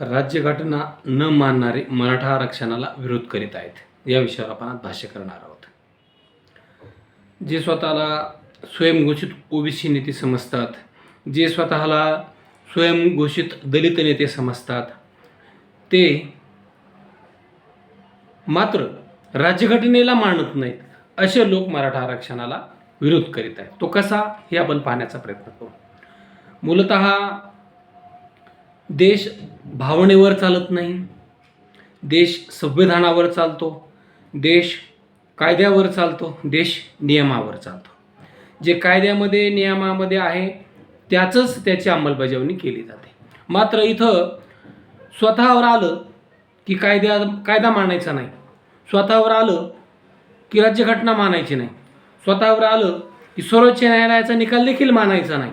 राज्यघटना न मानणारे मराठा आरक्षणाला विरोध करीत आहेत. या विषयावर आपण आज भाष्य करणार आहोत. जे स्वतःला स्वयंघोषित ओबीसी नेते समजतात जे स्वतःला स्वयंघोषित दलित नेते समजतात ते मात्र राज्यघटनेला मानत नाहीत असे लोक मराठा आरक्षणाला विरोध करीत आहेत. तो कसा हे आपण पाहण्याचा प्रयत्न करू. मूलतः देश भावनेवर चालत नाही. देश संविधानावर चालतो. देश कायद्यावर चालतो. देश नियमावर चालतो. जे कायद्यामध्ये नियमामध्ये आहे त्याचंच त्याची अंमलबजावणी केली जाते. मात्र इथं स्वतःवर आलं की कायद्या कायदा मानायचा नाही. स्वतःवर आलं की राज्यघटना मानायची नाही. स्वतःवर आलं की सर्वोच्च न्यायालयाचा निकाल देखील मानायचा नाही.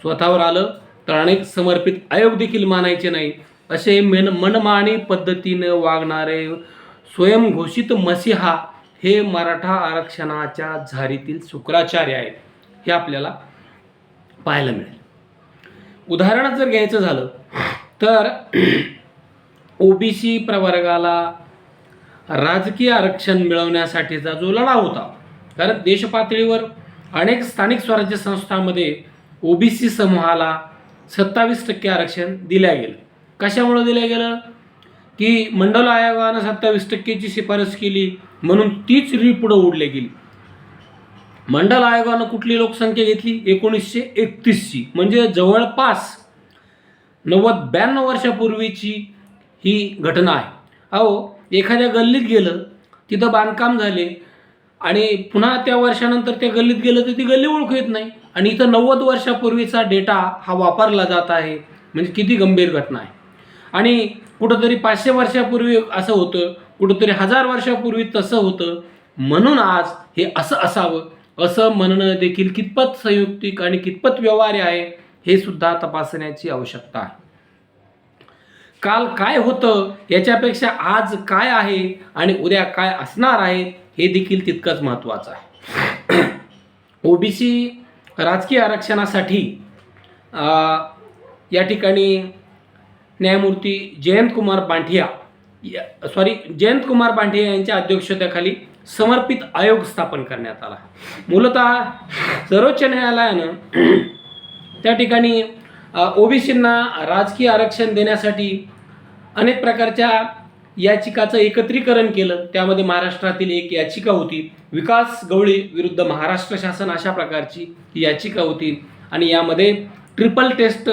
स्वतःवर आलं तर अनेक समर्पित आयोग देखील मानायचे नाही. असे मन मनमानी पद्धतीनं वागणारे स्वयंघोषित मसिहा हे मराठा आरक्षणाच्या झारीतील शुक्राचार्य आहेत. हे आपल्याला पाहायला मिळेल. उदाहरण जर घ्यायचं झालं तर ओबीसी प्रवर्गाला राजकीय आरक्षण मिळवण्यासाठीचा जो लढा होता कारण देशपातळीवर अनेक स्थानिक स्वराज्य संस्थांमध्ये ओबीसी समूहाला सत्तावीस टक्के आरक्षण दिल्या गेलं. कशामुळं दिलं गेलं? की मंडल आयोगानं सत्तावीस टक्केची शिफारस केली म्हणून तीच री पुढं उडली गेली. मंडल आयोगानं कुठली लोकसंख्या घेतली? एकोणीसशे एकतीसची. म्हणजे जवळपास नव्वद ब्याण्णव वर्षापूर्वीची ही घटना आहे. अहो एखाद्या गल्लीत गेलं तिथं बांधकाम झाले आणि पुन्हा त्या वर्षानंतर त्या गल्लीत गेलं तर ती गल्ली ओळखू येत नाही. आणि इथं नव्वद वर्षापूर्वीचा डेटा हा वापरला जात आहे. म्हणजे किती गंभीर घटना आहे. आणि कुठंतरी पाचशे वर्षापूर्वी असं होतं कुठंतरी हजार वर्षापूर्वी तसं होतं. म्हणून आज हे असं असावं असं म्हणणं देखील कितपत संयुक्तिक आणि कितपत व्यवहार्य आहे हे सुद्धा तपासण्याची आवश्यकता आहे. काल काय होतं याच्यापेक्षा आज काय आहे आणि उद्या काय असणार आहे हे देखील तितकंच महत्त्वाचं आहे. ओबीसी राजकीय आरक्षणासाठी या ठिकाणी न्यायमूर्ती जयंतकुमार बांठिया या- सॉरी जयंत कुमार बांठिया यांच्या अध्यक्षतेखाली समर्पित आयोग स्थापन करण्यात आला. मूलतः सर्वोच्च न्यायालयानं त्या ठिकाणी ओबीसींना राजकीय आरक्षण देण्यासाठी अनेक प्रकारच्या याचिकाचं एकत्रीकरण केलं. त्यामध्ये महाराष्ट्रातील एक याचिका होती. विकास गवळी विरुद्ध महाराष्ट्र शासन अशा प्रकारची ही याचिका होती. आणि यामध्ये ट्रिपल टेस्ट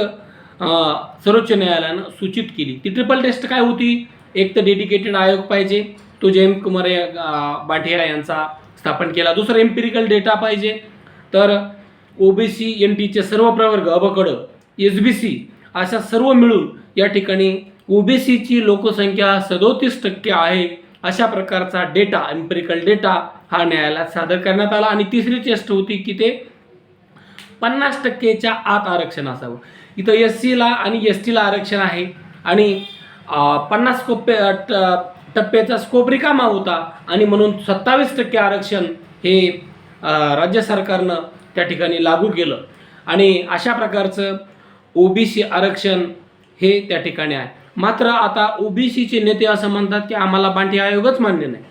सर्वोच्च न्यायालयानं सूचित केली. ती ट्रिपल टेस्ट काय होती? एक तर डेडिकेटेड आयोग पाहिजे. तो जयंत कुमार या- यांचा स्थापन केला. दुसरं एम्पिरिकल डेटा पाहिजे. तर ओबीसी एन टीचे सर्व प्रवर्ग अबकडं एस बी सी अशा सर्व मिळून या ठिकाणी ओबीसीची लोकसंख्या सदोतीस टक्के आहे अशा प्रकारचा डेटा एम्पेरिकल डेटा हा न्यायालयात सादर करण्यात आला. आणि तिसरी चेष्ट होती की ते पन्नास टक्केच्या आत आरक्षण असावं. इथं एस सीला आणि एस टीला आरक्षण आहे. आणि पन्नास कोप्पे ट- टप्प्याचा स्कोप रिकामा होता. आणि म्हणून सत्तावीस टक्के आरक्षण हे राज्य सरकारनं त्या ठिकाणी लागू केलं. आणि अशा प्रकारचं ओबीसी आरक्षण हे त्या ठिकाणी आहे. मात्र आता ओबीसीचे नेते असं म्हणतात की आम्हाला बांटी आयोगच मान्य नाही.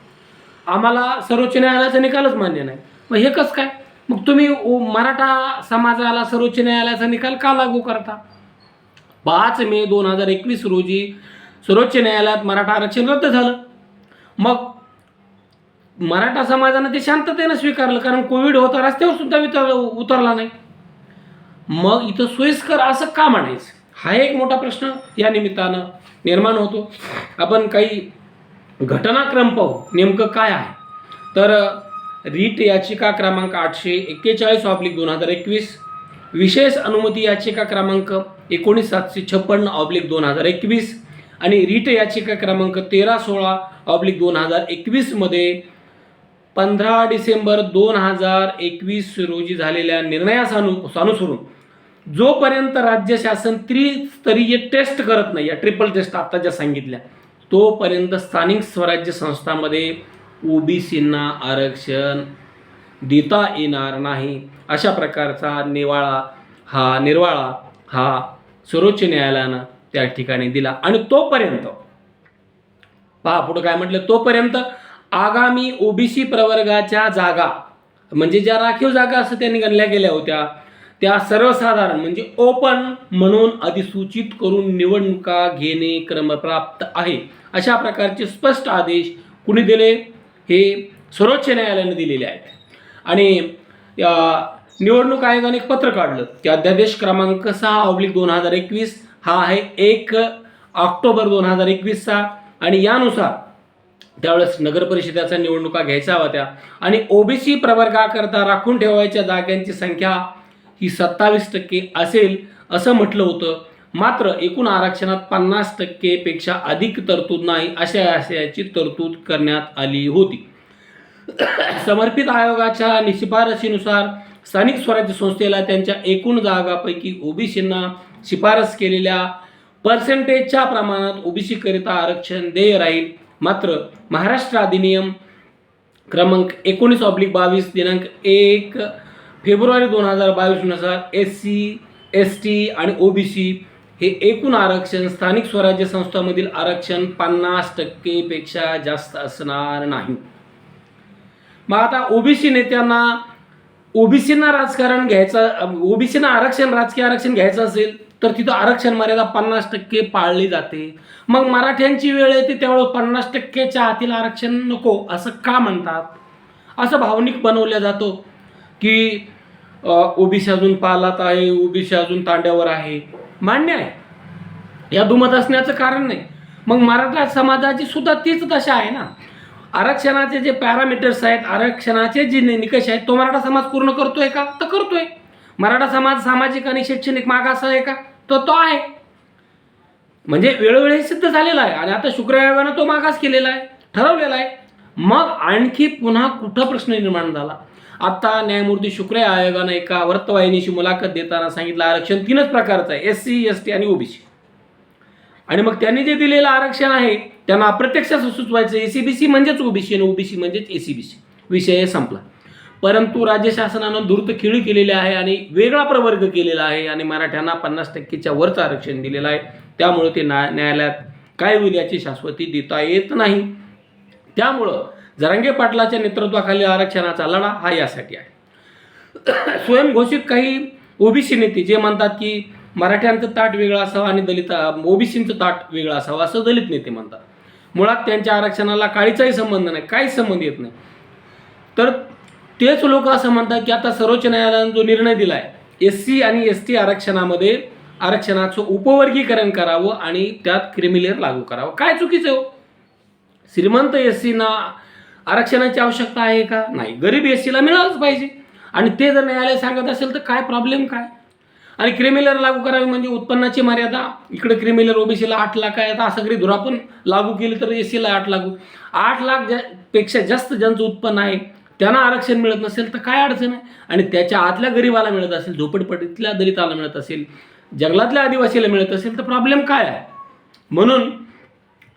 आम्हाला सर्वोच्च न्यायालयाचा निकालच मान्य नाही. मग हे कसं काय? मग तुम्ही मराठा समाजाला सर्वोच्च न्यायालयाचा निकाल का लागू करता? पाच मे दोन हजार एकवीस रोजी सर्वोच्च न्यायालयात मराठा आरक्षण रद्द झालं. मग मराठा समाजानं ते शांततेनं स्वीकारलं कारण कोविड होता रस्त्यावर सुद्धा उतर उतरला नाही. मग इथं सोयीस्कर असं का म्हणायचं? हा एक मोठा प्रश्न या निमित्तानं निर्माण होतो. आपण काही घटनाक्रम पाहू. नेमकं काय आहे? तर रीट याचिका क्रमांक आठशे एक्केचाळीस ऑब्लिक दोन हजार एकवीस विशेष अनुमती याचिका क्रमांक एकोणीस सातशे छप्पन्न ऑब्लिक दोन हजार एकवीस आणि रीट याचिका क्रमांक तेरा सोळा ऑब्लिक दोन हजार एकवीसमध्ये पंधरा डिसेंबर दोन हजार एकवीस रोजी झालेल्या निर्णयासानु सानुसरून जोपर्यंत राज्य शासन त्रिस्तरीय टेस्ट करत नाही या ट्रिपल टेस्ट आता ज्या सांगितल्या तोपर्यंत स्थानिक स्वराज्य संस्थांमध्ये ओबीसींना आरक्षण देता येणार नाही. अशा प्रकारचा निवाळा हा निर्वाळा हा सर्वोच्च न्यायालयानं त्या ठिकाणी दिला. आणि तोपर्यंत पहा पुढं काय म्हटलं तोपर्यंत आगामी ओबीसी प्रवर्गाच्या जागा म्हणजे ज्या राखीव जागा असं त्यांनी गणल्या गेल्या होत्या त्या सर्वसाधारण म्हणजे ओपन म्हणून अधिसूचित करून निवडणुका घेणे क्रमप्राप्त आहे. अशा प्रकारचे स्पष्ट आदेश कुणी दिले? हे सर्वोच्च न्यायालयाने दिलेले आहेत. आणि निवडणूक आयोगाने एक पत्र काढलं. की अध्यादेश क्रमांक सहा ऑब्लिक दोन हजार एकवीस हा आहे एक ऑक्टोबर दोन हजार एकवीसचा. आणि यानुसार त्यावेळेस नगर परिषदेच्या निवडणुका घ्यायच्या होत्या. आणि ओबीसी प्रवर्गाकरता राखून ठेवायच्या जागांची संख्या ही सत्तावीस टक्के असेल असं म्हटलं होतं. मात्र एकूण आरक्षणात पन्नास टक्केपेक्षा अधिक तरतूद नाही अशा आशयाची तरतूद करण्यात आली होती. समर्पित आयोगाच्या शिफारशीनुसार स्थानिक स्वराज्य संस्थेला त्यांच्या एकूण जागापैकी ओबीसींना शिफारस केलेल्या पर्सेंटेजच्या प्रमाणात ओबीसी करिता आरक्षण देय राहील. मात्र महाराष्ट्र अधिनियम क्रमांक एकोणीस ऑब्लिक बावीस दिनांक एक फेब्रुवारी दोन हजार बावीसनुसार एस सी एस टी आणि ओबीसी हे एकूण आरक्षण स्थानिक स्वराज्य संस्थांमधील आरक्षण पन्नास टक्केपेक्षा जास्त असणार नाही. मग आता ओबीसी नेत्यांना ओबीसींना राजकारण घ्यायचं ओबीसींना आरक्षण राजकीय आरक्षण घ्यायचं असेल तर तिथं आरक्षण मर्यादा पन्नास टक्के पाळली जाते. मग मराठ्यांची वेळ येते त्यावेळेस पन्नास टक्केच्या आतील आरक्षण नको असं का म्हणतात? असं भावनिक बनवलं जातो. की ओबीसी अजून पालात आहे ओबीसी अजून तांड्यावर आहे. मान्य आहे. या दुमत असण्याचं कारण नाही. मग मराठा समाजाची सुद्धा तीच दशा आहे ना. आरक्षणाचे जे पॅरामीटर्स आहेत आरक्षणाचे जे निकष आहेत तो मराठा समाज पूर्ण करतोय का? तर करतोय. मराठा समाज सामाजिक आणि शैक्षणिक मागास आहे का? तर तो आहे. म्हणजे वेळोवेळी सिद्ध झालेला आहे. आणि आता शुक्र तो मागास केलेला आहे ठरवलेला आहे. मग आणखी पुन्हा कुठं प्रश्न निर्माण झाला? आता न्यायमूर्ती शुक्र आयोगानं एका वृत्तवाहिनीशी मुलाखत देताना सांगितलं आरक्षण तीनच प्रकारचं आहे एस सी एस टी आणि ओबीसी आणि मग त्यांनी जे दिलेलं आरक्षण आहे त्यांना अप्रत्यक्ष असं सुचवायचं एसीबीसी म्हणजेच ओबीसी आणि ओबीसी म्हणजेच एसीबीसी विषय संपला. परंतु राज्य शासनानं धूर्त खेळी केलेली आहे आणि वेगळा प्रवर्ग केलेला आहे आणि मराठ्यांना पन्नास टक्केच्या वरचं आरक्षण दिलेलं आहे. त्यामुळे ते न्याय न्यायालयात काय होईल याची शाश्वती देता येत नाही. त्यामुळं जरांगे पाटलाच्या नेतृत्वाखाली आरक्षणाचा लढा हा यासाठी आहे. स्वयंघोषित काही ओबीसी नेते जे म्हणतात की मराठ्यांचं ताट वेगळं असावं आणि दलित ओबीसींचं ताट वेगळं असावं असं दलित नेते म्हणतात. मुळात त्यांच्या आरक्षणाला काळीचाही संबंध नाही काहीच संबंध येत नाही. तर तेच लोक असं म्हणतात की आता सर्वोच्च न्यायालयानं जो निर्णय दिला आहे एस सी आणि एस टी आरक्षणामध्ये आरक्षणाचं उपवर्गीकरण करावं आणि त्यात क्रिमिलेअर लागू करावं. काय चुकीचं हो? श्रीमंत एस सीना आरक्षणाची आवश्यकता आहे का? नाही. गरीब एस सीला मिळालंच पाहिजे. आणि ते जर न्यायालय सांगत असेल तर काय प्रॉब्लेम काय? आणि क्रिमिलर लागू करावी म्हणजे उत्पन्नाची मर्यादा? इकडे क्रिमिलर ओबीसीला आठ लाख आहे आता सगळी धुरा पण लागू केली तर एस सीला आठ लागू. आठ लाख ज्या पेक्षा जास्त ज्यांचं उत्पन्न आहे त्यांना आरक्षण मिळत नसेल तर काय अडचण आहे? आणि त्याच्या आतल्या गरीबाला मिळत असेल झोपडपट्टीतल्या दलिताला मिळत असेल जंगलातल्या आदिवासीला मिळत असेल तर प्रॉब्लेम काय आहे? म्हणून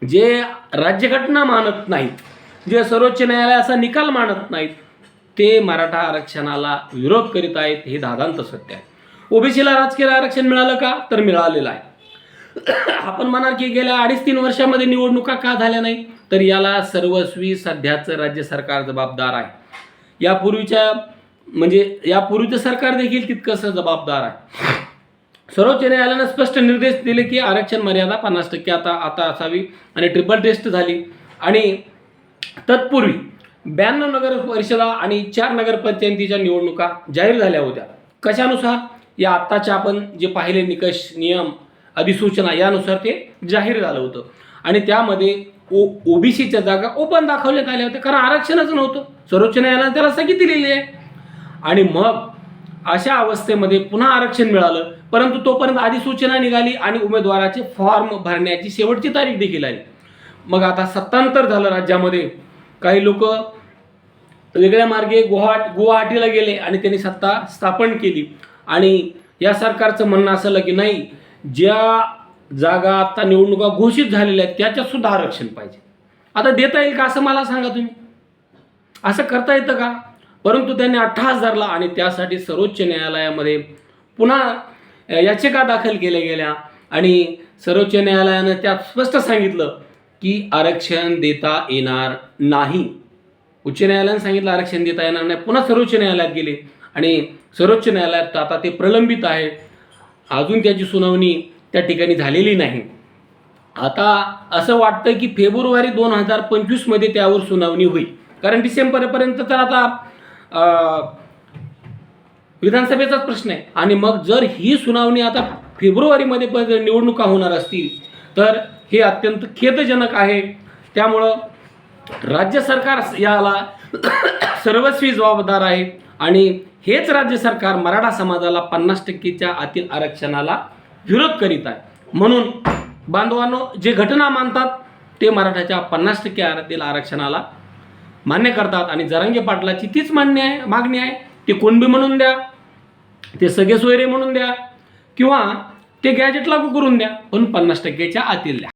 जे राज्यघटना मानत नाहीत जे सर्वोच्च न्यायालयाचा निकाल मानत नाहीत ते मराठा आरक्षणाला विरोध करीत आहेत हे दादांत सत्य आहे. ओबीसीला राजकीय आरक्षण मिळालं का? तर मिळालेलं आहे. आपण म्हणाल की गेल्या अडीच तीन वर्षामध्ये निवडणुका का झाल्या नाही तर याला सर्वस्वी सध्याचं राज्य सरकार जबाबदार आहे. यापूर्वीच्या म्हणजे यापूर्वीचं सरकार देखील तितकंसं जबाबदार आहे. सर्वोच्च न्यायालयानं स्पष्ट निर्देश दिले की आरक्षण मर्यादा पन्नास टक्के आता आता असावी आणि ट्रिपल टेस्ट झाली. आणि तत्पूर्वी ब्याण्णव नगर परिषदा आणि चार नगरपंचायतीच्या निवडणुका जाहीर झाल्या होत्या. कशानुसार? या आत्ताच्या आपण जे पाहिले निकष नियम अधिसूचना यानुसार ते जाहीर झालं होतं. आणि त्यामध्ये ओ ओबीसीच्या जागा ओपन दाखवण्यात आल्या होत्या कारण आरक्षणच नव्हतं. सर्वोच्च न्यायालयाने त्याला स्थगिती दिलेली आहे. आणि मग अशा अवस्थेमध्ये पुन्हा आरक्षण मिळालं. परंतु तोपर्यंत अधिसूचना निघाली आणि उमेदवाराचे फॉर्म भरण्याची शेवटची तारीख देखील आली. मग आता सत्तांतर झालं राज्यामध्ये. काही लोक वेगळ्या मार्गे गुवाहाट गुवाहाटीला गेले आणि त्यांनी सत्ता स्थापन केली. आणि या सरकारचं म्हणणं असलं की नाही ज्या जागा आता निवडणुका घोषित झालेल्या आहेत त्याच्यात सुद्धा आरक्षण पाहिजे. आता देता येईल का असं मला सांगा तुम्ही. असं करता येतं का? परंतु त्यांनी अठ्ठास धरला आणि त्यासाठी सर्वोच्च न्यायालयामध्ये पुन्हा याचिका दाखल केल्या गेल्या. आणि सर्वोच्च न्यायालयानं त्यात स्पष्ट सांगितलं की आरक्षण देता येणार नाही. उच्च न्यायालयानं सांगितलं आरक्षण देता येणार नाही. पुन्हा सर्वोच्च न्यायालयात गेले. आणि सर्वोच्च न्यायालयात आता ते प्रलंबित आहे. अजून त्याची सुनावणी त्या ठिकाणी झालेली नाही. आता असं वाटतं की फेब्रुवारी दोन हजार पंचवीसमध्ये त्यावर सुनावणी होईल. कारण डिसेंबरपर्यंत तर आता विधानसभेचाच प्रश्न आहे. आणि मग जर ही सुनावणी आता फेब्रुवारीमध्ये पण निवडणुका होणार असतील तर हे अत्यंत खेदजनक आहे. त्यामुळं राज्य सरकार याला सर्वस्वी जबाबदार आहे आणि हेच राज्य सरकार मराठा समाजाला पन्नास टक्केच्या आतील आरक्षणाला विरोध करीत आहे. म्हणून बांधवांनो जे घटना मानतात ते मराठाच्या पन्नास टक्के आतील आरक्षणाला मान्य करतात. आणि जरांगे पाटलाची तीच मान्य आहे मागणी आहे. ते कुणबी म्हणून द्या ते सगळे सोयरे म्हणून द्या किंवा ते गॅजेट लागू करून द्या पण पन्नास टक्केच्या आतील द्या.